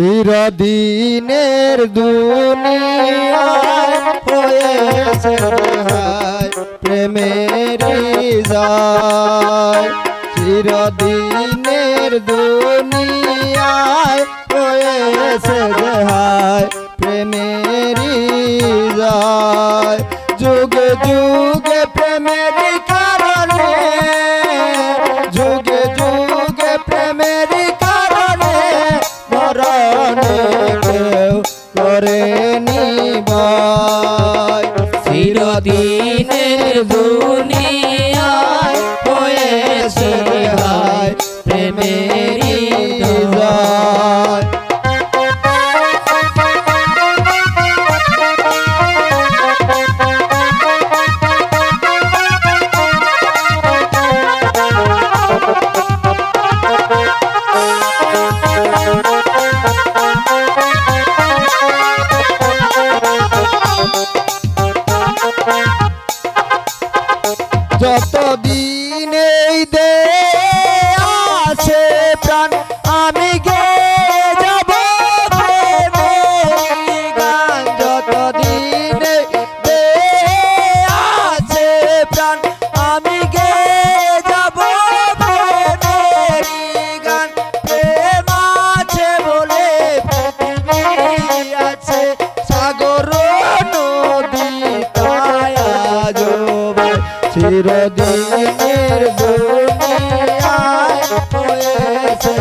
চিরদিনের দুনিয়ায় হয়েছে রেহাই প্রেমেরই যায় চিরদিনের দুনিয়ায় হয়েছে রেহাই প্রেমেরই যায় যুগে যুগে প্রেমের কারণে চিরদিনের দুনিয়ায় হয়েছে হায় প্রেমেরই যায় যতদিন দে আছে প্রাণ, আমি গে যাব গান যতদিন দে আছে প্রাণ, আমি গে যাব গান প্রেম আছে বলে আছে। সাগর নদী চিরদিনের হয়েছে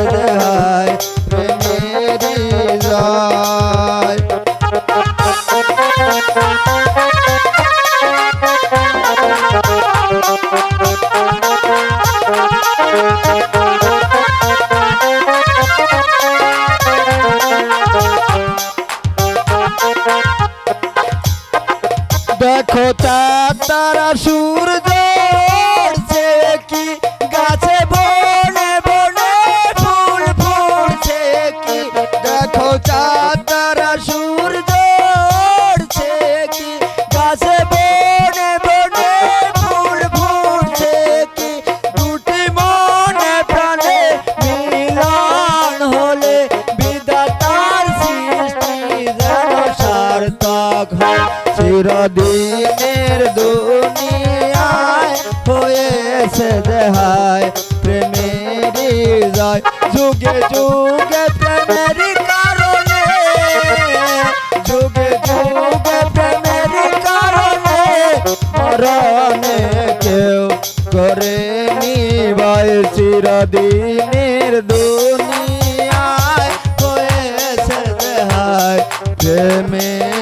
প্রেমেরই যায়। দেখো তারা সূর্য চিরদিনের দুনিয়ায় হয়েছে দেহায়, প্রেমেরই যায় যুগে যুগে প্রেমেরই কারণে। যুগে যুগে প্রেমেরই কারণে মরণে কেউ করে নিবাই চিরদিনের দুনিয়ায় হয়েছে দেহায় প্রেমেরই